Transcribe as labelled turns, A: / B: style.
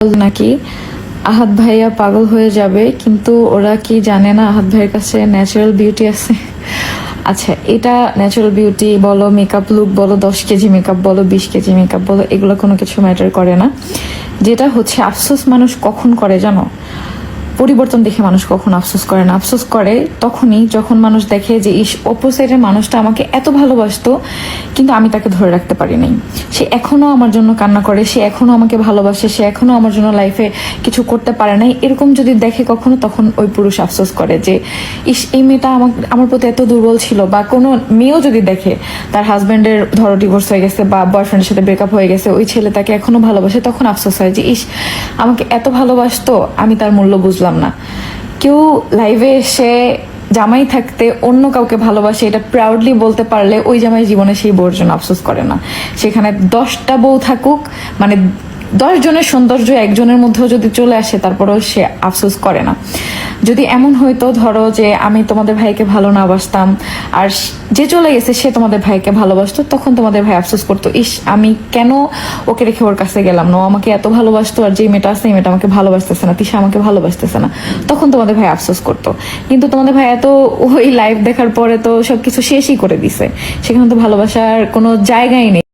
A: নাকি? আহাত ভাইয়া পাগল হয়ে যাবে, কিন্তু ওরা কি জানে না আহাত ভাইয়ের কাছে ন্যাচারাল বিউটি আছে? আচ্ছা এটা ন্যাচারাল বিউটি বলো মেকআপ লুক বলো, দশ কেজি মেকআপ বলো, বিশ কেজি মেকআপ বলো, এগুলো কোনো কিছু ম্যাটার করে না। যেটা হচ্ছে, আফসোস মানুষ কখন করে জানো? পরিবর্তন দেখে মানুষ কখন আফসোস করে না। আফসোস করে তখনই যখন মানুষ দেখে যে, ইস অপোসাইডের মানুষটা আমাকে এত ভালোবাসতো, কিন্তু আমি তাকে ধরে রাখতে পারি নাই। সে এখনও আমার জন্য কান্না করে, সে এখনও আমাকে ভালোবাসে, সে এখনও আমার জন্য লাইফে কিছু করতে পারে নাই। এরকম যদি দেখে কখনো, তখন ওই পুরুষ আফসোস করে যে, ইস, এই মেয়েটা আমার আমার প্রতি এত দুর্বল ছিল। বা কোনো মেয়েও যদি দেখে, তার হাজবেন্ডের ধরো ডিভোর্স হয়ে গেছে বা বয়ফ্রেন্ডের সাথে ব্রেকআপ হয়ে গেছে, ওই ছেলে তাকে এখনও ভালোবাসে, তখন আফসোস হয় যে, ইস, আমাকে এত ভালোবাসতো, আমি তার মূল্য বুঝলাম না। কেউ লাইভে এসে জামাই থাকতে অন্য কাউকে ভালোবাসে, এটা প্রাউডলি বলতে পারলে ওই জামাই জীবনে সেই বউর জন্য আফসোস করে না। সেখানে দশটা বউ থাকুক মানে দশ জনের সৌন্দর্য একজনের মধ্যেও যদি চলে আসে, তারপরেও সে আফসোস করে না। যদি এমন হইতো, ধরো যে আমি তোমাদের ভাইকে ভালো না বাসতাম, আর যে চলে গেছে সে তোমাদের ভাইকে ভালোবাসতো, তখন তোমাদের ভাই আফসোস করতো, ইস, আমি কেন ওকে রেখে ওর কাছে গেলাম? না আমাকে এত ভালোবাসতো, আর যে মেয়েটা আছে, এই মেয়েটা আমাকে ভালোবাসতেছে না, তিশা আমাকে ভালোবাসতেছে না। তখন তোমাদের ভাই আফসোস করতো। কিন্তু তোমাদের ভাই এত ওই লাইভ দেখার পরে তো সবকিছু শেষই করে দিছে। সেখানে তো ভালোবাসার কোনো জায়গাই নেই।